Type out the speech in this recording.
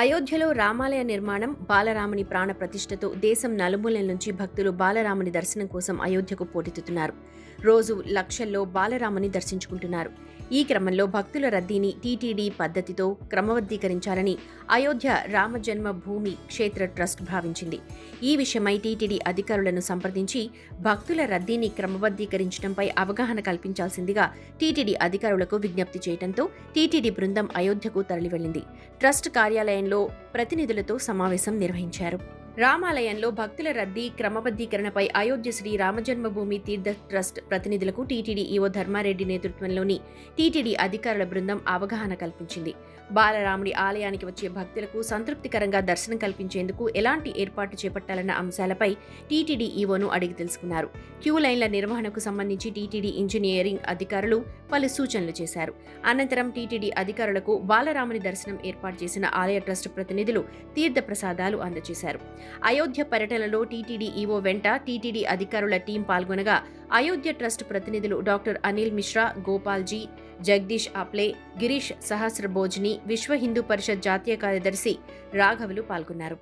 అయోధ్యలో రామాలయ నిర్మాణం బాలరాముని ప్రాణ ప్రతిష్టతో దేశం నలుమూలల నుంచి భక్తులు బాలరాముని దర్శనం కోసం అయోధ్యకు పోటెత్తుతున్నారు. రోజు లక్షల్లో బాలరాముని దర్శించుకుంటున్నారు. ఈ క్రమంలో భక్తుల రద్దీని టీటీడీ పద్ధతితో క్రమబద్ధీకరించాలని అయోధ్య రామజన్మభూమి క్షేత్ర ట్రస్ట్ భావించింది. ఈ విషయమై టీటీడీ అధికారులను సంప్రదించి భక్తుల రద్దీని క్రమబద్ధీకరించడంపై అవగాహన కల్పించాల్సిందిగా టీటీడీ అధికారులకు విజ్ఞప్తి చేయడంతో టీటీడీ బృందం అయోధ్యకు తరలివెళ్ళింది ట్రస్ట్ కార్యాలయంలో ప్రతినిధులతో సమావేశం నిర్వహించారు. రామాలయంలో భక్తుల రద్దీ క్రమబద్ధీకరణపై అయోధ్య శ్రీ రామజన్మభూమి తీర్థ ట్రస్ట్ ప్రతినిధులకు టీటీడీ ఈవో ధర్మారెడ్డి నేతృత్వంలోని టీటీడీ అధికారుల బృందం అవగాహన కల్పించింది. బాలరాముడి ఆలయానికి వచ్చే భక్తులకు సంతృప్తికరంగా దర్శనం కల్పించేందుకు ఎలాంటి ఏర్పాటు చేపట్టాలన్న అంశాలపై టీటీడీ ఈవోను అడిగి తెలుసుకున్నారు. క్యూ లైన్ల నిర్వహణకు సంబంధించి టీటీడీ ఇంజనీరింగ్ అధికారులు పలు సూచనలు చేశారు. అనంతరం టీటీడీ అధికారులకు బాలరాముని దర్శనం ఏర్పాటు చేసిన ఆలయ ట్రస్ట్ ప్రతినిధులు తీర్థ ప్రసాదాలు అందజేశారు. అయోధ్య పర్యటనలో టీటీడీ ఈవో వెంట టీటీడీ అధికారుల టీం పాల్గొనగా అయోధ్య ట్రస్ట్ ప్రతినిధులు డాక్టర్ అనిల్ మిశ్రా గోపాల్జీ జగదీష్ ఆప్లే గిరీష్ సహస్రభోజ్ని విశ్వ హిందూ పరిషత్ జాతీయ కార్యదర్శి రాఘవులు పాల్గొన్నారు.